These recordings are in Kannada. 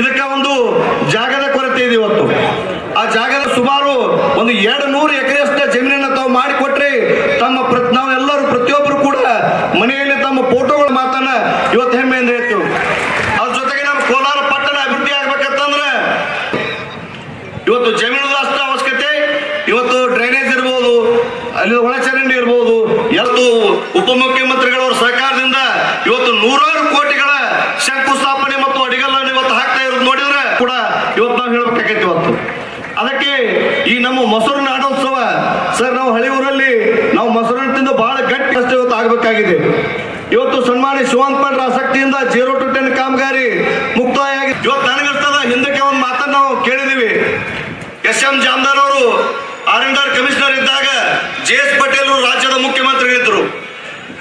ಇದಕ್ಕೆ ಒಂದು ಜಾಗದ ಕೊರತೆ ಇದೆ ಇವತ್ತು. ಆ ಜಾಗದ ಸುಮಾರು ಒಂದು ಎರಡು ನೂರು ಎಕರೆಯಷ್ಟು ಜಮೀನನ್ನು ತಾವು ಮಾಡಿಕೊಟ್ರಿ ತಮ್ಮ ನಾವೆಲ್ಲರೂ ಪ್ರತಿಯೊಬ್ಬರು ಕೂಡ ಮನೆಯಲ್ಲಿ ತಮ್ಮ ಫೋಟೋಗಳ ಮಾತನ್ನ ಇವತ್ತು ಹೆಮ್ಮೆಯಿಂದ ಹೇಳ್ತೀವಿ. ಅದ್ರ ಜೊತೆಗೆ ನಮ್ಮ ಕೋಲಾರ ಪಟ್ಟಣ ಅಭಿವೃದ್ಧಿ ಆಗ್ಬೇಕಂತಂದ್ರೆ ಇವತ್ತು ಜಮೀನು ಅಷ್ಟ ಅವಶ್ಯಕತೆ, ಇವತ್ತು ಡ್ರೈನೇಜ್ ಇರ್ಬೋದು, ಅಲ್ಲಿ ಒಳಚರಂಡಿ ಇರ್ಬೋದು ಇವತ್ತು ಉಪಮುಖ್ಯಮಂತ್ರಿಗಳವರ ಸರ್ಕಾರದಿಂದ ಇವತ್ತು ನೂರಾರು ಕೋಟಿಗಳ ಶಂಕುಸ್ಥಾಪನೆ ಮತ್ತು ಅಡಿಗಲ್ಲನ್ನು ಇವತ್ತು ಹಾಕ್ತಾ ಇರೋದು ನೋಡಿದ್ರೆ ಕೂಡ ಇವತ್ತು ನಾವು ಹೇಳ್ಬೇಕಾಗೈತಿ ಇವತ್ತು. ಅದಕ್ಕೆ ಈ ನಮ್ಮ ಮೊಸರು ನಾಡೋತ್ಸವ ಸರ್ ನಾವು ಹಳಿ ಊರಲ್ಲಿ ನಾವು ಮೊಸರು ತಿಂದು ಬಹಳ ಗಟ್ಟಿ ಅಷ್ಟೇ ಇವತ್ತು ಆಗಬೇಕಾಗಿದೆ. ಇವತ್ತು ಸನ್ಮಾನಿ ಶಿವಂತ್ ಪಟ್ರ ಆಸಕ್ತಿಯಿಂದ ಜೀರೋ ಟು ಟೆನ್ ಕಾಮಗಾರಿ ಮುಕ್ತಾಯ ಆಗಿ ಇವತ್ತು ನನಗಿರ್ತದ ಹಿಂದಕ್ಕೆ ಒಂದು ಮಾತನ್ನು ನಾವು ಕೇಳಿದೀವಿ. ಎಸ್ ಎಂ ಜಾಮದಾರ್ ಅವರು ಆರ್ ಅಂಡ್ ಆರ್ ಕಮಿಷನರ್ ಇದ್ದಾಗ ಜೆ ಎಸ್ ಪಟೇಲ್ ರಾಜ್ಯದ ಮುಖ್ಯಮಂತ್ರಿಗಳಿದ್ರು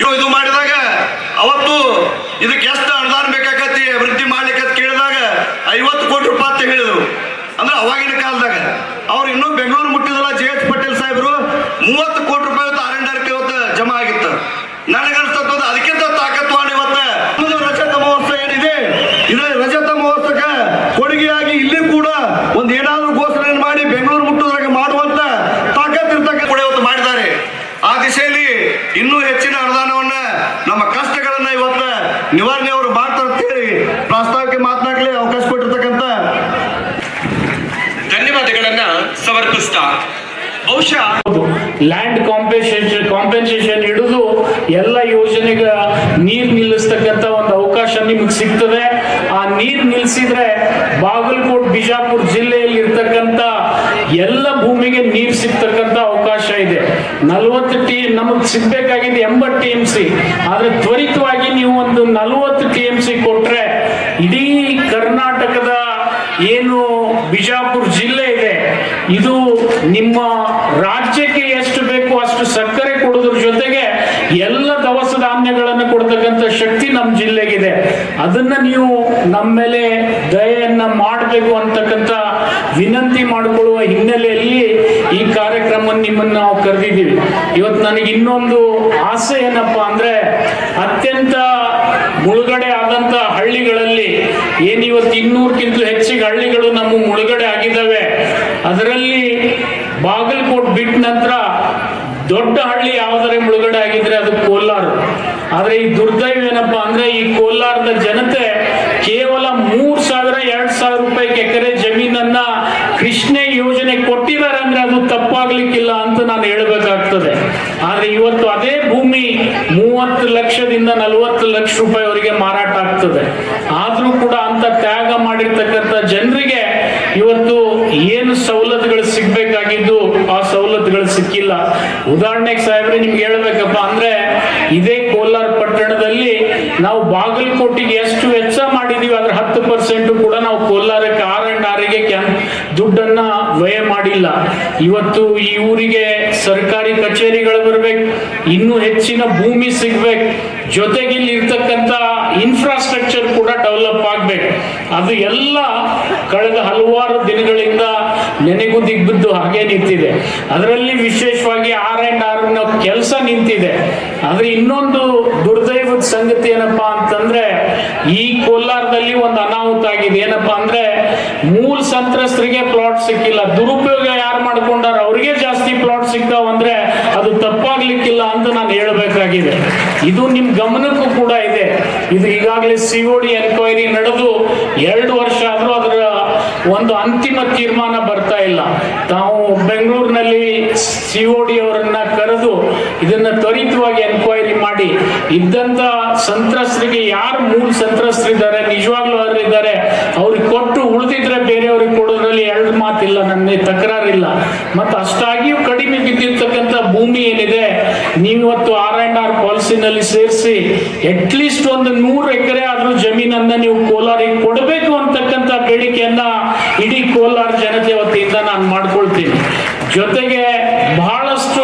ಇವ್ ಇದು ಮಾಡಿದಾಗ ಅವತ್ತು ಇದಕ್ಕೆ ಎಷ್ಟು ಅನುದಾನ ಬೇಕಾಗತ್ತಿ ಅಭಿವೃದ್ಧಿ ಮಾಡ್ಲಿಕ್ಕೆ ಕೇಳಿದಾಗ ಐವತ್ತು ಕೋಟಿ ರೂಪಾಯಿ ಅಂತ ಹೇಳಿದ್ರು ಅಂದ್ರೆ ಅವಾಗಿನ ಕಾಲದಾಗ, ಅವ್ರು ಇನ್ನೂ ಬೆಂಗಳೂರು ಮುಟ್ಟಿದಲ್ಲ ಜೆ ಎಚ್ ಪಟೇಲ್ ಸಾಹೇಬರು, ಮೂವತ್ತು ಕೋಟಿ ರೂಪಾಯಿ ಇವತ್ತು ಆರ್ ಆರ್ ಇವತ್ತು ಜಮಾ ಆಗಿತ್ತು. ಅದಕ್ಕಿಂತ ತಾಕತ್ವಾನ ಇವತ್ತ ಒಂದು ರಜತ ಮಹೋತ್ಸವ ಏನಿದೆ? ಇದು ರಜತ ಮಹೋತ್ಸವಕ್ಕೆ ಕೊಡುಗೆಯಾಗಿ ಇಲ್ಲಿ ಕೂಡ ಒಂದು ಏನಾದರೂ ಘೋಷಣೆ ಮಾಡಿ ಬೆಂಗಳೂರು ಮುಟ್ಟುದ್ರಾಗ ಮಾಡುವಂತ ತಾಕತ್ ಇರ್ತಕ್ಕ ಕೂಡ ಇವತ್ತು ಮಾಡಿದ್ದಾರೆ. ಆ ದಿಶೆಯಲ್ಲಿ ಇನ್ನೂ ಹೆಚ್ಚಿನ ಅನುದಾನವನ್ನ, ನಮ್ಮ ಕಷ್ಟಗಳನ್ನ ಇವತ್ತ ನಿವಾರಣೆ ಅವರು ಮಾಡ್ತಾರೆ ಅಂತ ಹೇಳಿ ಸಮರ್ಪಿಸ್ತಾ ಬಹುಶಃ ಲ್ಯಾಂಡ್ ಕಾಂಪೆನ್ಸೇಷನ್ ಕಾಂಪೆನ್ಸೇಷನ್ ಹಿಡಿದು ಎಲ್ಲ ಯೋಜನೆಗ ನೀರ್ ನಿಲ್ಲಿಸ್ತಕ್ಕಂಥ ಒಂದು ಅವಕಾಶ ನಿಮ್ಗೆ ಸಿಗ್ತದೆ. ಆ ನೀರ್ ನಿಲ್ಲಿಸಿದ್ರೆ ಬಾಗಲಕೋಟ್, ಬಿಜಾಪುರ ಜಿಲ್ಲೆಯಲ್ಲಿ ಇರ್ತಕ್ಕಂಥ ಎಲ್ಲ ಭೂಮಿಗೆ ನೀರ್ ಸಿಗ್ತಕ್ಕಂಥ ಅವಕಾಶ ಇದೆ. ನಲವತ್ತು ಟಿ ನಮಗೆ ಸಿಗ್ಬೇಕಾಗಿದೆ ಎಂಬತ್ತು ಟಿ ಎಂ ಸಿ. ಆದ್ರೆ ತ್ವರಿತವಾಗಿ ನೀವು ಒಂದು ನಲ್ವತ್ತು ಟಿ ಎಂ ಸಿ ಕೊಟ್ರೆ ಇಡೀ ಕರ್ನಾಟಕದ ಏನು ಬಿಜಾಪುರ ಜಿಲ್ಲೆ ಇದೆ, ಇದು ನಿಮ್ಮ ರಾಜ್ಯಕ್ಕೆ ಎಷ್ಟು ಬೇಕು ಅಷ್ಟು ಸಕ್ಕರೆ ಕೊಡೋದ್ರ ಜೊತೆಗೆ ಎಲ್ಲ ದವಸ ಧಾನ್ಯಗಳನ್ನು ಕೊಡ್ತಕ್ಕಂಥ ಶಕ್ತಿ ನಮ್ಮ ಜಿಲ್ಲೆಗಿದೆ. ಅದನ್ನ ನೀವು ನಮ್ಮ ಮೇಲೆ ದಯೆಯನ್ನ ಮಾಡಬೇಕು ಅಂತಕ್ಕಂಥ ವಿನಂತಿ ಮಾಡಿಕೊಳ್ಳುವ ಹಿನ್ನೆಲೆಯಲ್ಲಿ ಈ ಕಾರ್ಯಕ್ರಮ ನಿಮ್ಮನ್ನು ನಾವು ಕರೆದಿದ್ದೀವಿ. ಇವತ್ತು ನನಗೆ ಇನ್ನೊಂದು ಆಸೆ ಏನಪ್ಪ ಅಂದ್ರೆ ಅತ್ಯಂತ ಮುಳುಗಡೆ ಆದಂತ ಹಳ್ಳಿಗಳಲ್ಲಿ ಏನು ಇವತ್ತು ಇನ್ನೂರಕ್ಕಿಂತ ಹೆಚ್ಚಿಗೆ ಹಳ್ಳಿಗಳು ನಮ್ಮ ಮುಳುಗಡೆ ಆಗಿದ್ದಾವೆ. ಅದರಲ್ಲಿ ಬಾಗಲಕೋಟ್ ಬಿಟ್ಟ ನಂತರ ದೊಡ್ಡ ಹಳ್ಳಿ ಯಾವ್ದಾರ ಮುಳುಗಡೆ ಆಗಿದ್ರೆ ಅದು ಕೋಲಾರ. ಆದ್ರೆ ಈ ದುರ್ದೈವ ಏನಪ್ಪಾ ಅಂದ್ರೆ ಈ ಕೋಲಾರದ ಜನತೆ ಕೇವಲ ಮೂರ್ ಸಾವಿರ, ಎರಡ್ ಸಾವಿರ ರೂಪಾಯಿ ಎಕರೆ ಜಮೀನನ್ನ ಕೃಷ್ಣೆ ಯೋಜನೆ ಕೊಟ್ಟಿದ್ದಾರೆ ಅಂದ್ರೆ ಅದು ತಪ್ಪಾಗ್ಲಿಕ್ಕಿಲ್ಲ ಅಂತ ನಾನು ಹೇಳ್ಬೇಕಾಗ್ತದೆ. ಆದ್ರೆ ಇವತ್ತು ಅದೇ ಭೂಮಿ ಮೂವತ್ತು ಲಕ್ಷದಿಂದ ನಲವತ್ತು ಲಕ್ಷ ರೂಪಾಯಿ ಅವರಿಗೆ ಮಾರಾಟ ಆಗ್ತದೆ. ಆದ್ರೂ ಕೂಡ ಅಂತ ತ್ಯಾಗ ಮಾಡಿರ್ತಕ್ಕಂಥ ಜನರಿಗೆ ಇವತ್ತು ಏನು ಸವಲತ್ತುಗಳು ಸಿಗ್ಬೇಕಾಗಿದ್ದು ಸವಲತ್ತುಗಳು ಸಿಕ್ಕಿಲ್ಲ. ಉದಾಹರಣೆಗೆ ಸಾಹೇಬ್ರೆ, ನಿಮ್ಗೆ ಹೇಳ್ಬೇಕಪ್ಪ ಅಂದ್ರೆ, ಇದೇ ಕೋಲಾರ ಪಟ್ಟಣದಲ್ಲಿ ನಾವು ಬಾಗಲಕೋಟಿಗೆ ಎಷ್ಟು ವೆಚ್ಚ ಮಾಡಿದೀವಿ, ಅದ್ರ ಹತ್ತು ಪರ್ಸೆಂಟ್ ಕೂಡ ನಾವು ಕೋಲಾರಕ್ಕೆ ಆರ್ ಅಂಡ್ ಆರಿಗೆ ದುಡ್ಡನ್ನ ವ್ಯಯ ಮಾಡಿಲ್ಲ. ಇವತ್ತು ಈ ಊರಿಗೆ ಸರ್ಕಾರಿ ಕಚೇರಿಗಳು ಬರ್ಬೇಕು, ಇನ್ನೂ ಹೆಚ್ಚಿನ ಭೂಮಿ ಸಿಗ್ಬೇಕು ಜೊತೆಗೆ ಇಲ್ಲಿ ಇರ್ತಕ್ಕಂತ ಇನ್ಫ್ರಾಸ್ಟ್ರಕ್ಚರ್ ಕೂಡ ಡೆವಲಪ್ ಆಗ್ಬೇಕು. ಅದು ಎಲ್ಲ ಕಳೆದ ಹಲವಾರು ದಿನಗಳಿಂದ ನೆನೆಗೂ ದಿಗ್ಬಿದ್ದು ಹಾಗೆ ನಿಂತಿದೆ. ಅದರಲ್ಲಿ ವಿಶೇಷವಾಗಿ ಆರ್ ಅಂಡ್ ಆರ್ ಕೆಲಸ ನಿಂತಿದೆ. ಆದ್ರೆ ಇನ್ನೊಂದು ದುರ್ದೈವದ ಸಂಗತಿ ಏನಪ್ಪಾ ಅಂತಂದ್ರೆ, ಈ ಕೋಲಾರದಲ್ಲಿ ಒಂದು ಅನಾಹುತ ಆಗಿದೆ. ಏನಪ್ಪಾ ಅಂದ್ರೆ, ಮೂಲ ಸಂತ್ರಸ್ತರಿಗೆ ಪ್ಲಾಟ್ ಸಿಕ್ಕಿಲ್ಲ. ದುರುಪಯೋಗ ಯಾರು ಮಾಡ್ಕೊಂಡಾರ ಅವ್ರಿಗೆ ಜಾಸ್ತಿ ಪ್ಲಾಟ್ ಸಿಗ್ತಾವ ಅಂದ್ರೆ ಅದು ತಪ್ಪಾಗ್ಲಿಕ್ಕಿಲ್ಲ ಅಂತ ನಾನು ಹೇಳ್ಬೇಕಾಗಿದೆ. ಇದು ನಿಮ್ ಗಮನಕ್ಕೂ ಕೂಡ ಇದೆ. ಇದು ಈಗಾಗಲೇ ಸಿಒಡಿ ಎನ್ಕ್ವೈರಿ ನಡೆದು ಎರಡು ವರ್ಷ ಆದ್ರೂ ಅದರ ಒಂದು ಅಂತಿಮ ತೀರ್ಮಾನ ಬರ್ತಾ ಇಲ್ಲ. ತಾವು ಬೆಂಗಳೂರಿನಲ್ಲಿ ಸಿ ಒ ಡಿ ಅವರನ್ನ ಕರೆದು ಇದನ್ನ ತ್ವರಿತವಾಗಿ ಎನ್ಕ್ವೈರಿ ಮಾಡಿ. ಇದ್ದಂತ ಸಂತ್ರಸ್ತರಿಗೆ ಯಾರು ಮೂಲ ಸಂತ್ರಸ್ತರಿದ್ದಾರೆ, ನಿಜವಾಗ್ಲೂ ಅವರಿದ್ದಾರೆ, ಅವ್ರಿಗೆ ಕೊಟ್ಟು ಉಳಿದಿದ್ರೆ ಬೇರೆಯವ್ರಿಗೆ ಕೊಡೋದ್ರಲ್ಲಿ ಎರಡು ಮಾತಿಲ್ಲ, ನನ್ನ ತಕರಾರಿಲ್ಲ. ಮತ್ತು ಅಷ್ಟಾಗಿಯೂ ಕಡಿಮೆ ಬಿದ್ದಿರ್ತಕ್ಕಂಥ ಭೂಮಿ ಏನಿದೆ ನೀವತ್ತು ಆರ್ ಅಂಡ್ ಆರ್ ಪಾಲಿಸಿನಲ್ಲಿ ಸೇರಿಸಿ ಅಟ್ಲೀಸ್ಟ್ ಒಂದು ನೂರು ಎಕರೆ ಆದ್ರೂ ಜಮೀನನ್ನ ನೀವು ಕೋಲಾರಿಗೆ ಕೊಡಬೇಕು ಅಂತಕ್ಕಂಥ ಬೇಡಿಕೆಯನ್ನ ಇಡೀ ಕೋಲಾರ ಜನತೆ ವತಿಯಿಂದ ನಾನು ಮಾಡ್ಕೊಳ್ತೀನಿ. ಜೊತೆಗೆ ಬಹಳಷ್ಟು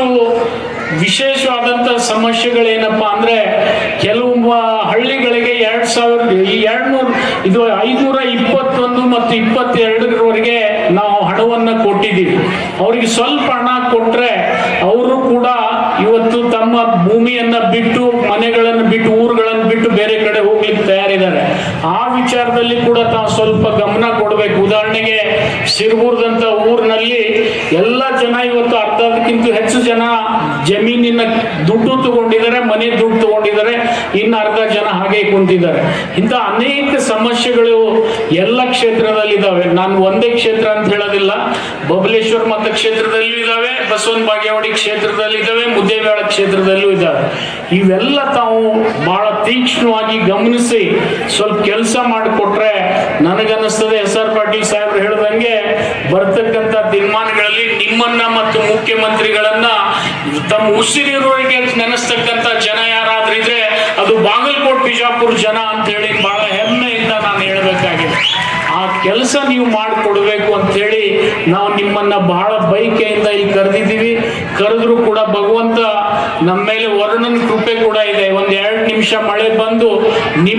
ವಿಶೇಷವಾದಂಥ ಸಮಸ್ಯೆಗಳೇನಪ್ಪ ಅಂದ್ರೆ ಕೆಲವು ಹಳ್ಳಿಗಳಿಗೆ ಎರಡು ಸಾವಿರ ಎರಡು ಇದು ಐನೂರ ಇಪ್ಪತ್ತೊಂದು ಮತ್ತು ಇಪ್ಪತ್ತೆರಡರವರೆಗೆ ನಾವು ಹಣವನ್ನು ಕೊಟ್ಟಿದ್ದೀವಿ. ಅವ್ರಿಗೆ ಸ್ವಲ್ಪ ಹಣ ಕೊಟ್ಟರೆ ಅವರು ಕೂಡ ಇವತ್ತು ತಮ್ಮ ಭೂಮಿಯನ್ನ ಬಿಟ್ಟು, ಮನೆಗಳನ್ನು ಬಿಟ್ಟು, ಊರುಗಳನ್ನು ಬಿಟ್ಟು ಬೇರೆ ಕಡೆ ಹೋಗ್ಲಿಕ್ಕೆ ತಯಾರಿದ್ದಾರೆ. ಆ ವಿಚಾರದಲ್ಲಿ ಕೂಡ ತಾವು ಸ್ವಲ್ಪ ಗಮನ ಕೊಡಬೇಕು. ಉದಾಹರಣೆಗೆ ಸಿರ್ಬೂರ್ದಂತ ಊರಿನಲ್ಲಿ ಎಲ್ಲ ಜನ ಇವತ್ತು ಅರ್ಧಕ್ಕಿಂತ ಹೆಚ್ಚು ಜನ ಜಮೀನಿನ ದುಡ್ಡು ತಗೊಂಡಿದ್ದಾರೆ, ಮನೆ ದುಡ್ಡು ತಗೊಂಡಿದ್ದಾರೆ. ಇನ್ನು ಅರ್ಧ ಜನ ಹಾಗೆ ಕುಂತಿದ್ದಾರೆ. ಇಂಥ ಅನೇಕ ಸಮಸ್ಯೆಗಳು ಎಲ್ಲ ಕ್ಷೇತ್ರದಲ್ಲಿ ಇದಾವೆ ನಾನು ಒಂದೇ ಕ್ಷೇತ್ರ ಅಂತ ಹೇಳೋದಿಲ್ಲ. ಬಬಲೇಶ್ವರ ಮತಕ್ಷೇತ್ರದಲ್ಲೂ ಇದಾವೆ ಬಸವನ್ ಬಾಗೇವಾಡಿ ಕ್ಷೇತ್ರದಲ್ಲಿ ಇದಾವೆ ಮುದ್ದೇಬೇಳ ಕ್ಷೇತ್ರದಲ್ಲೂ ಇದ್ದಾರೆ. ಇವೆಲ್ಲ ತಾವು ಬಹಳ ತೀಕ್ಷ್ಣವಾಗಿ ಗಮನಿಸಿ ಸ್ವಲ್ಪ ಕೆಲಸ ಮಾಡಿಕೊಟ್ರೆ ನನಗನ್ನಿಸ್ತದೆ ಎಸ್ ಆರ್ ಪಾಟೀಲ್ ಸಾಹೇಬ್ರು ಹೇಳ್ದಂಗೆ ಬರ್ತಕ್ಕಂಥ ದಿನಮಾನಗಳಲ್ಲಿ ನಿಮ್ಮನ್ನ ಮತ್ತು ಮುಖ್ಯಮಂತ್ರಿಗಳನ್ನ ತಮ್ಮ ಉಸಿರಿರೋರಿಗೆ ನೆನೆಸ್ತಕ್ಕಂಥ ಜನ ಯಾರಾದ್ರೂ ಇದ್ರೆ ಅದು ಬಾಗಲಕೋಟ್, ಬಿಜಾಪುರ ಜನ ಅಂತ ಹೇಳಿ ಬಹಳ ಹೆಮ್ಮೆಯಿಂದ ನಾನು ಹೇಳ್ಬೇಕಾಗಿದೆ. ಆ ಕೆಲಸ ನೀವು ಮಾಡಿಕೊಡ್ಬೇಕು ಅಂತ ಹೇಳಿ ನಾವು ನಿಮ್ಮನ್ನ ಬಹಳ ಬೈಕೆಯಿಂದ ಇಲ್ಲಿ ಕರೆದಿದ್ದೀವಿ. ಕರೆದ್ರು ಕೂಡ ಭಗವಂತ ನಮ್ಮ ಮೇಲೆ ವರ್ಣನ ಕೃಪೆ ಕೂಡ ಇದೆ. ಒಂದ್ ಎರಡು ನಿಮಿಷ ಮಳೆ ಬಂದು ನಿಮ್